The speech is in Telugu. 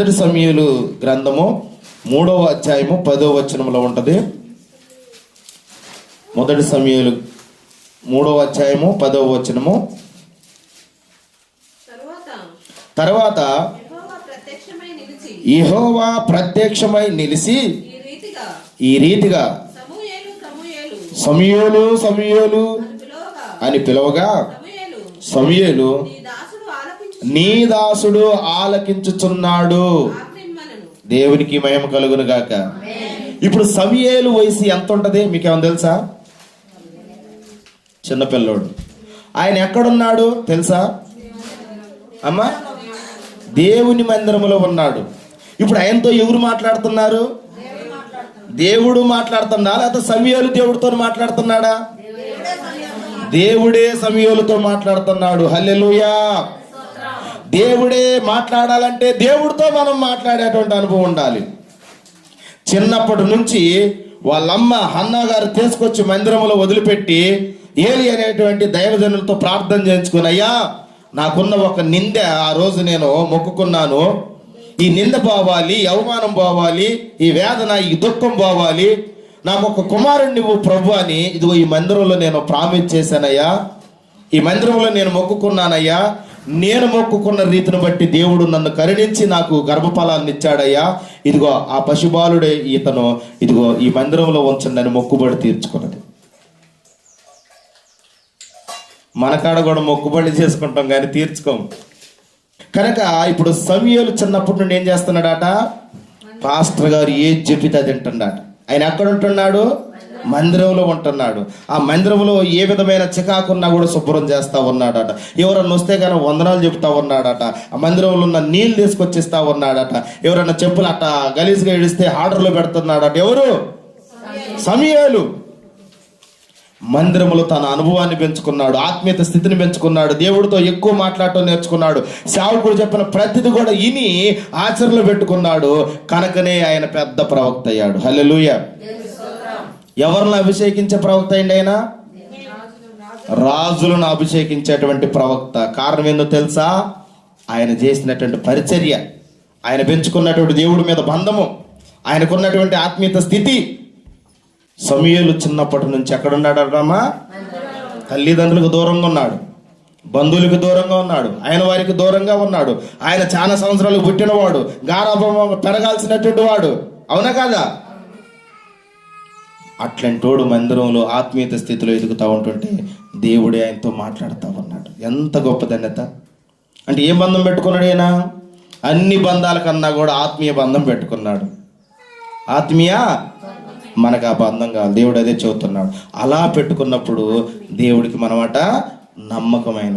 మొదటి సమయలు గ్రంథము మూడవ అధ్యాయము పదవ వచనంలో ఉంటుంది. మొదటి సమయలు మూడవ అధ్యాయము పదవ వచనము. తరువాత యెహోవా ప్రత్యక్షమై నిలిచి ఈ రీతిగా సమూయేలు సమూయేలు అని పిలువగా సమయేలు నీ దాసుడు ఆలకించుచున్నాడు. దేవునికి మహిమ కలుగును గాక. ఇప్పుడు సమయేలు వయసు ఎంత ఉంటది మీకేమైనా తెలుసా చిన్నపిల్లోడు ఆయన ఎక్కడున్నాడు? తెలుసా? అమ్మా దేవుని మందిరములో ఉన్నాడు. ఇప్పుడు ఆయనతో ఎవరు మాట్లాడుతున్నారు? దేవుడు మాట్లాడుతున్నా లేకపోతే సమయాలు దేవుడితో మాట్లాడుతున్నాడా. దేవుడే సమయాలతో మాట్లాడుతున్నాడు. హల్లెలూయా. దేవుడే మాట్లాడాలంటే దేవుడితో మనం మాట్లాడేటువంటి అనుభవం ఉండాలి. చిన్నప్పటి నుంచి వాళ్ళమ్మ హన్నా గారు తీసుకొచ్చి మందిరంలో వదిలిపెట్టి ఏలి అనేటువంటి దైవజనులతో ప్రార్థన చేయించుకుని అయ్యా నాకున్న ఒక నింద ఆ రోజు నేను మొక్కుకున్నాను. ఈ నింద పోవాలి అవమానం పోవాలి ఈ వేదన ఈ దుఃఖం పోవాలి. నాకు ఒక కుమారుడు నువ్వు ప్రభు అని ఇదిగో ఈ మందిరంలో నేను ప్రామిస్ చేశానయ్యా. ఈ మందిరంలో నేను మొక్కుకున్నానయ్యా. నేను మొక్కుకున్న రీతిని బట్టి దేవుడు నన్ను కరుణించి నాకు గర్భఫలాన్ని ఇచ్చాడయ్యా. ఇదిగో ఆ పశుబాలుడే ఈతను. ఇదిగో ఈ మందిరంలో ఉంచండి అని మొక్కుబడి తీర్చుకున్నది. మనకాడ కూడా మొక్కుబడి చేసుకుంటాం కానీ తీర్చుకోం కనుక ఇప్పుడు సమయాలు చిన్నప్పటి నుండి ఏం చేస్తున్నాడట? పాస్టర్ గారు ఏం చెప్పితే అది తింటున్నాడు ఆయన ఎక్కడ ఉంటున్నాడు? మందిరంలో ఉంటున్నాడు. ఆ మందిరంలో ఏ విధమైన చికాకున్నా కూడా శుభ్రం చేస్తా ఉన్నాడట. ఎవరన్నా వస్తే కానీ వందనాలు చెప్తా ఉన్నాడట. ఆ మందిరంలో ఉన్న నీళ్ళు తీసుకొచ్చిస్తా ఉన్నాడట. ఎవరన్నా చెప్పులు అట్ట గలీజ్గా ఇడిస్తే ఆర్డర్లో పెడుతున్నాడట. ఎవరు? సమయాలు. మందిరములో తన అనుభవాన్ని పెంచుకున్నాడు ఆత్మీయత స్థితిని పెంచుకున్నాడు దేవుడితో ఎక్కువ మాట్లాడటం నేర్చుకున్నాడు సేవకుడు చెప్పిన ప్రతిది కూడా ఇని ఆచరణలో పెట్టుకున్నాడు. కనుకనే ఆయన పెద్ద ప్రవక్త అయ్యాడు. హల్లెలూయ. ఎవరిని అభిషేకించే ప్రవక్త అండి ఆయన? రాజులను అభిషేకించేటువంటి ప్రవక్త. కారణం ఏందో తెలుసా? ఆయన చేసినటువంటి పరిచర్య ఆయన పెంచుకున్నటువంటి దేవుడి మీద బంధము ఆయనకున్నటువంటి ఆత్మీయత స్థితి. సమయలు చిన్నప్పటి నుంచి ఎక్కడున్నాడమ్మా తల్లిదండ్రులకు దూరంగా ఉన్నాడు. బంధువులకు దూరంగా ఉన్నాడు. ఆయన వారికి దూరంగా ఉన్నాడు. ఆయన చాలా సంవత్సరాలు పుట్టినవాడు. గారాభం పెరగాల్సినటువంటి వాడు. అవునా కాదా? అట్లాంటోడు మందిరంలో ఆత్మీయత స్థితిలో ఎదుగుతూ ఉంటుంటే దేవుడే ఆయనతో మాట్లాడుతూ ఉన్నాడు. ఎంత గొప్ప ధన్యత అంటే ఏ బంధం పెట్టుకున్నాడు ఆయన అన్ని బంధాల కన్నా కూడా ఆత్మీయ బంధం పెట్టుకున్నాడు. ఆత్మీయ? మనకు ఆ బంధం కావాలి. దేవుడు అదే చెబుతున్నాడు. అలా పెట్టుకున్నప్పుడు దేవుడికి మనమట నమ్మకమైన